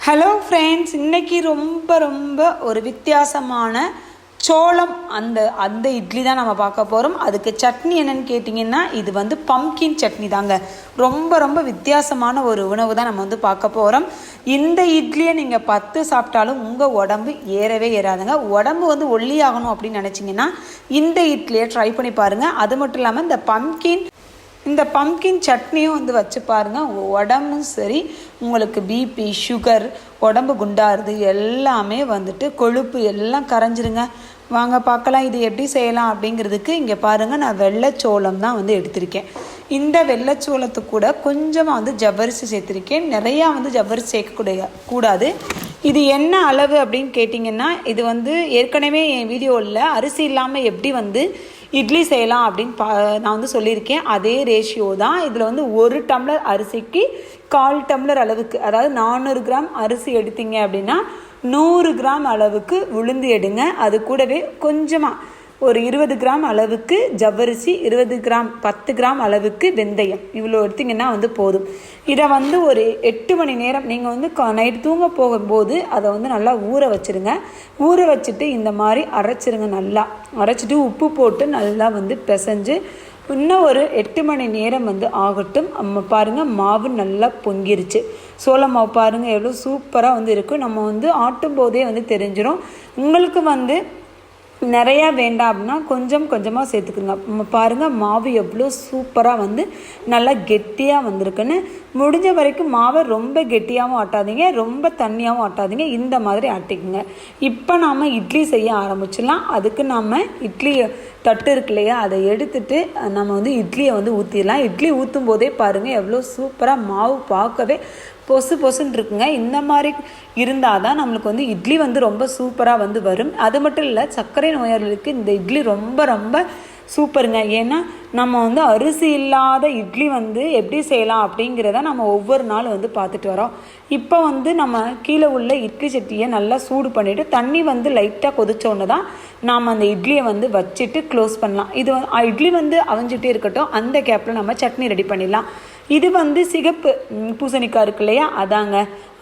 Hello friends இன்னைக்கு ரொம்ப ரொம்ப ஒரு வித்தியாசமான சோளம் அந்த அந்த இட்லி தான் நம்ம பார்க்க போகிறோம் அதுக்கு சட்னி என்னன்னு கேட்டிங்கன்னா இது வந்து பம்கின் சட்னி தாங்க. ரொம்ப ரொம்ப வித்தியாசமான ஒரு உணவு தான் நம்ம வந்து பார்க்க போகிறோம் இந்த இட்லியை நீங்கள் பத்து சாப்பிட்டாலும் உங்கள் உடம்பு ஏறவே ஏறாதுங்க. உடம்பு வந்து ஒல்லியாகணும் அப்படின்னு நினச்சிங்கன்னா இந்த இட்லியை ட்ரை பண்ணி பாருங்கள் அது மட்டும் இல்லாமல் இந்த பம்கின் இந்த பம்கின் சட்னியும் வந்து வச்சு பாருங்கள் உங்கள் உடம்பும் சரி உங்களுக்கு பிபி சுகர் உடம்பு குண்டாருது எல்லாமே வந்துட்டு கொழுப்பு எல்லாம் கரைஞ்சிருங்க. வாங்க பார்க்கலாம் இது எப்படி செய்யலாம் அப்படிங்கிறதுக்கு இங்கே பாருங்கள் நான் வெள்ளைச்சோளம் தான் வந்து எடுத்திருக்கேன். இந்த வெள்ளைச்சோளத்து கூட கொஞ்சமாக வந்து ஜவ்வரிசி சேர்த்துருக்கேன். நிறையா வந்து ஜவ்வரிசி சேர்க்கக்கூடிய கூடாது. இது என்ன அளவு அப்படின்னு கேட்டிங்கன்னா இது வந்து ஏற்கனவே என் வீடியோவில் அரிசி இல்லாமல் எப்படி வந்து இட்லி செய்யலாம் அப்படின்னு பா நான் வந்து சொல்லியிருக்கேன். அதே ரேஷியோ தான் இதில் வந்து ஒரு டம்ளர் அரிசிக்கு கால் டம்ளர் அளவுக்கு அதாவது நானூறு கிராம் அரிசி எடுத்தீங்க அப்படின்னா நூறு கிராம் அளவுக்கு உளுந்து எடுங்க. அது கூடவே கொஞ்சமாக ஒரு இருபது கிராம் அளவுக்கு ஜவ்வரிசி இருபது கிராம் பத்து கிராம் அளவுக்கு வெந்தயம். இவ்வளோ எடுத்திங்கன்னா வந்து போதும். இதை வந்து ஒரு எட்டு மணி நேரம் நீங்கள் வந்து நைட் தூங்க போகும்போது அதை வந்து நல்லா ஊற வச்சுருங்க. ஊற வச்சுட்டு இந்த மாதிரி அரைச்சிருங்க நல்லா. அரைச்சிட்டு உப்பு போட்டு நல்லா வந்து பிசைஞ்சு இன்னும் ஒரு எட்டு மணி நேரம் வந்து ஆகட்டும். நம்ம பாருங்கள் மாவு நல்லா பொங்கிருச்சு. சோள மாவு பாருங்கள் எவ்வளோ சூப்பராக வந்து இருக்கும் நம்ம வந்து ஆட்டும் போதே வந்து தெரிஞ்சிடும் உங்களுக்கு வந்து நிறையா வேண்டாம் அப்படின்னா கொஞ்சம் கொஞ்சமாக சேர்த்துக்குங்க. பாருங்கள் மாவு எவ்வளோ சூப்பராக வந்து நல்லா கெட்டியாக வந்திருக்குன்னு. முடிஞ்ச வரைக்கும் மாவை ரொம்ப கெட்டியாகவும் ஆட்டாதீங்க ரொம்ப தண்ணியாகவும் ஆட்டாதீங்க. இந்த மாதிரி ஆட்டிக்குங்க. இப்போ நாம் இட்லி செய்ய ஆரம்பிச்சிடலாம். அதுக்கு நாம் இட்லி தட்டு இருக்கு இல்லையா அதை எடுத்துட்டு நம்ம வந்து இட்லியை வந்து ஊற்றிடலாம் இட்லி ஊற்றும் போதே பாருங்கள் எவ்வளோ சூப்பராக மாவு பார்க்கவே பொசு பொசுன்னு இருக்குங்க. இந்த மாதிரி இருந்தால் தான் நம்மளுக்கு வந்து இட்லி வந்து ரொம்ப சூப்பராக வந்து வரும். அது மட்டும் இல்லை சர்க்கரை நோயாளிகளுக்கு இந்த இட்லி ரொம்ப ரொம்ப சூப்பருங்க. ஏன்னா நம்ம வந்து அரிசி இல்லாத இட்லி வந்து எப்படி செய்யலாம் அப்படிங்கிறத நம்ம ஒவ்வொரு நாள் வந்து பார்த்துட்டு வரோம். இப்போ வந்து நம்ம கீழே உள்ள இட்லி சட்டியை நல்லா சூடு பண்ணிவிட்டு தண்ணி வந்து லைட்டாக கொதிச்சோன்னு தான் நாம் அந்த இட்லியை வந்து வச்சுட்டு க்ளோஸ் பண்ணலாம். இது இட்லி வந்து அவிஞ்சிட்டே இருக்கட்டும் அந்த கேப்பில் நம்ம சட்னி ரெடி பண்ணிடலாம். இது வந்து சிகப்பு பூசணிக்காய் இருக்கு இல்லையா? அதாங்க.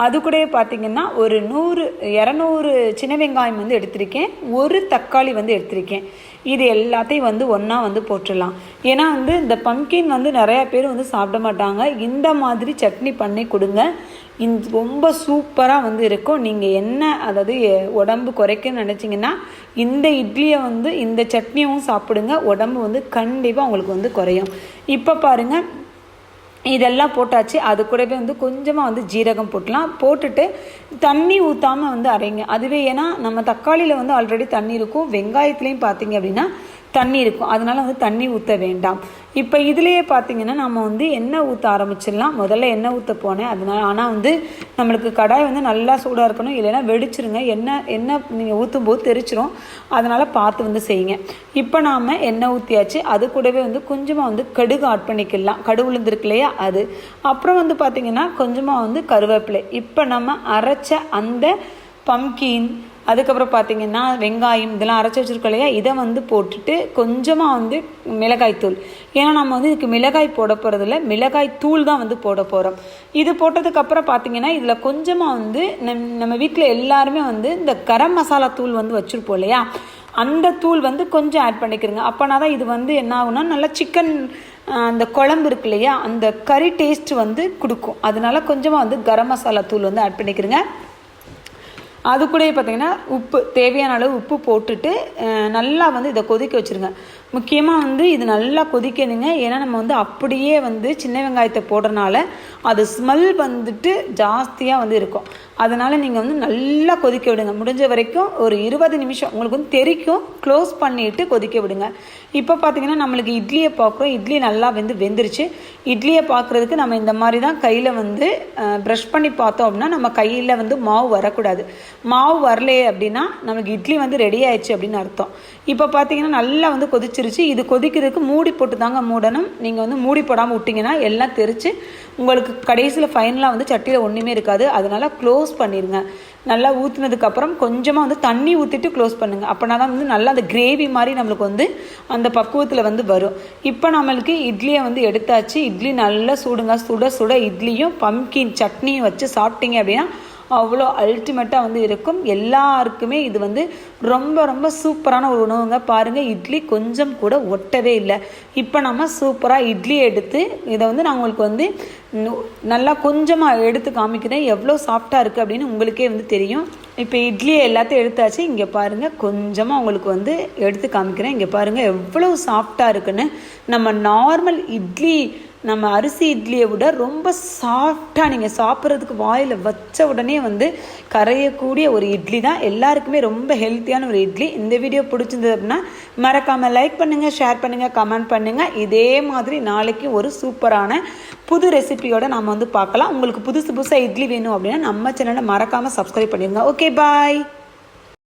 அது கூட பார்த்தீங்கன்னா ஒரு நூறு இரநூறு சின்ன வெங்காயம் வந்து எடுத்திருக்கேன். ஒரு தக்காளி வந்து எடுத்திருக்கேன். இது எல்லாத்தையும் வந்து ஒன்றா வந்து போட்டுடலாம். ஏன்னா வந்து இந்த பம்கின் வந்து நிறையா பேர் வந்து சாப்பிட மாட்டாங்க. இந்த மாதிரி சட்னி பண்ணி கொடுங்க. இந்த ரொம்ப சூப்பராக வந்து இருக்கும். நீங்கள் என்ன அதாவது உடம்பு குறைக்கன்னு நினச்சிங்கன்னா இந்த இட்லியை வந்து இந்த சட்னியும் சாப்பிடுங்க. உடம்பு வந்து கண்டிப்பாக உங்களுக்கு வந்து குறையும். இப்போ பாருங்கள் இதெல்லாம் போட்டாச்சு. அது கூடவே வந்து கொஞ்சமாக வந்து ஜீரகம் போட்டலாம். போட்டுட்டு தண்ணி ஊற்றாமல் வந்து அரைங்க. அதுவே ஏன்னா நம்ம தக்காளியில் வந்து ஆல்ரெடி தண்ணி இருக்கும். வெங்காயத்துலேயும் பார்த்தீங்க அப்படின்னா தண்ணி இருக்கும். அதனால் வந்து தண்ணி ஊற்ற வேண்டாம். இப்போ இதுலேயே பார்த்தீங்கன்னா நம்ம வந்து எண்ணெய் ஊற்ற ஆரம்பிச்சிடலாம். முதல்ல எண்ணெய் ஊற்ற போனேன். அதனால் ஆனால் வந்து நம்மளுக்கு கடாய் வந்து நல்லா சூடாக இருக்கணும். இல்லைன்னா வெடிச்சிருங்க. எண்ணெய் எண்ணெய் நீங்கள் ஊற்றும் போது தெரிச்சிரும். அதனால் பார்த்து வந்து செய்யுங்க. இப்போ நாம் எண்ணெய் ஊற்றியாச்சு அது கூடவே வந்து கொஞ்சமாக வந்து கடுகு ஆட் பண்ணிக்கலாம். கடுகு உளுந்துருக்கு இல்லையா? அது. அப்புறம் வந்து பார்த்திங்கன்னா கொஞ்சமாக வந்து கருவேப்பிலை. இப்போ நம்ம அரைச்ச அந்த பம்கின் அதுக்கப்புறம் பார்த்தீங்கன்னா வெங்காயம் இதெல்லாம் அரைச்சி வச்சுருக்கோம் இல்லையா? இதை வந்து போட்டுட்டு கொஞ்சமாக வந்து மிளகாய் தூள். ஏன்னா நம்ம வந்து இதுக்கு மிளகாய் போட போகிறதில்ல மிளகாய் தூள் தான் வந்து போட போகிறோம் இது போட்டதுக்கப்புறம் பார்த்தீங்கன்னா இதில் கொஞ்சமாக வந்து நம் நம்ம வீட்டில் எல்லாருமே வந்து இந்த கரம் மசாலா தூள் வந்து வச்சுருப்போம் இல்லையா? அந்த தூள் வந்து கொஞ்சம் ஆட் பண்ணிக்கிறங்க. அப்போனா தான் இது வந்து என்ன ஆகுனா நல்லா சிக்கன் அந்த குழம்பு இருக்கு இல்லையா? அந்த கறி டேஸ்ட் வந்து கொடுக்கும். அதனால கொஞ்சமாக வந்து கரம் மசாலா தூள் வந்து ஆட் பண்ணிக்கிறங்க. அது கூட பார்த்தீங்கன்னா உப்பு தேவையான அளவு உப்பு போட்டுட்டு நல்லா வந்து இதை கொதிக்க வச்சுருங்க. முக்கியமாக வந்து இது நல்லா கொதிக்கணுங்க. ஏன்னா நம்ம வந்து அப்படியே வந்து சின்ன வெங்காயத்தை போடுறனால அது ஸ்மெல் வந்துட்டு ஜாஸ்தியாக வந்து இருக்கும். அதனால் நீங்கள் வந்து நல்லா கொதிக்க விடுங்க. முடிஞ்ச வரைக்கும் ஒரு இருபது நிமிஷம். உங்களுக்கு வந்து தெரிக்கும். க்ளோஸ் பண்ணிவிட்டு கொதிக்க விடுங்க. இப்போ பார்த்தீங்கன்னா நம்மளுக்கு இட்லியை பார்க்குறோம். இட்லி நல்லா வந்து வெந்துருச்சு. இட்லியை பார்க்குறதுக்கு நம்ம இந்த மாதிரி தான் கையில் வந்து ப்ரஷ் பண்ணி பார்த்தோம் அப்படின்னா நம்ம கையில் வந்து மாவு வரக்கூடாது. மாவு வரலையே அப்படின்னா நமக்கு இட்லி வந்து ரெடி ஆயிடுச்சு அப்படின்னு அர்த்தம். இப்போ பார்த்தீங்கன்னா நல்லா வந்து கொதிச்சு கொதிச்சிருச்சு. இது கொதிக்கிறதுக்கு மூடி போட்டு தாங்க மூடணும். நீங்கள் வந்து மூடி போடாமல் விட்டிங்கன்னா எல்லாம் தெரிச்சு உங்களுக்கு கடைசியில் ஃபைனலாக வந்து சட்டியில் ஒன்றுமே இருக்காது. அதனால் க்ளோஸ் பண்ணிடுங்க நல்லா ஊற்றுனதுக்கப்புறம் கொஞ்சமாக வந்து தண்ணி ஊற்றிட்டு க்ளோஸ் பண்ணுங்கள் அப்போனா தான் வந்து நல்லா அந்த கிரேவி மாதிரி நம்மளுக்கு வந்து அந்த பக்குவத்தில் வந்து வரும். இப்போ நம்மளுக்கு இட்லியை வந்து எடுத்தாச்சு. இட்லி நல்லா சுடுங்க. சுட சுட இட்லியும் பம்கின் சட்னியும் வச்சு சாப்பிட்டீங்க அப்படின்னா அவ்வளோ அல்டிமேட்டாக வந்து இருக்கும். எல்லாருக்குமே இது வந்து ரொம்ப ரொம்ப சூப்பரான ஒரு உணவுங்க. பாருங்கள் இட்லி கொஞ்சம் கூட ஒட்டவே இல்லை. இப்போ நம்ம சூப்பராக இட்லி எடுத்து இதை வந்து நான் உங்களுக்கு வந்து நல்லா கொஞ்சமாக எடுத்து காமிக்கிறேன். எவ்வளோ சாஃப்டாக இருக்குது அப்படின்னு உங்களுக்கே வந்து தெரியும். இப்போ இட்லியை எல்லாத்தையும் எடுத்தாச்சு. இங்கே பாருங்கள் கொஞ்சமாக உங்களுக்கு வந்து எடுத்து காமிக்கிறேன். இங்கே பாருங்கள் எவ்வளோ சாஃப்டாக இருக்குன்னு. நம்ம நார்மல் இட்லி நம்ம அரிசி இட்லியை விட ரொம்ப சாஃப்டாக நீங்கள் சாப்பிட்றதுக்கு வாயில் வச்ச உடனே வந்து கரையக்கூடிய ஒரு இட்லி தான். எல்லாருக்குமே ரொம்ப ஹெல்த்தியான ஒரு இட்லி. இந்த வீடியோ பிடிச்சிருந்தது அப்படின்னா மறக்காமல் லைக் பண்ணுங்கள் ஷேர் பண்ணுங்கள் கமெண்ட் பண்ணுங்கள் இதே மாதிரி நாளைக்கு ஒரு சூப்பரான புது ரெசிபியோடு நம்ம வந்து பார்க்கலாம். உங்களுக்கு புதுசு புதுசாக இட்லி வேணும் அப்படின்னா நம்ம சேனலை மறக்காமல் சப்ஸ்கிரைப் பண்ணிடுங்க ஓகே பாய்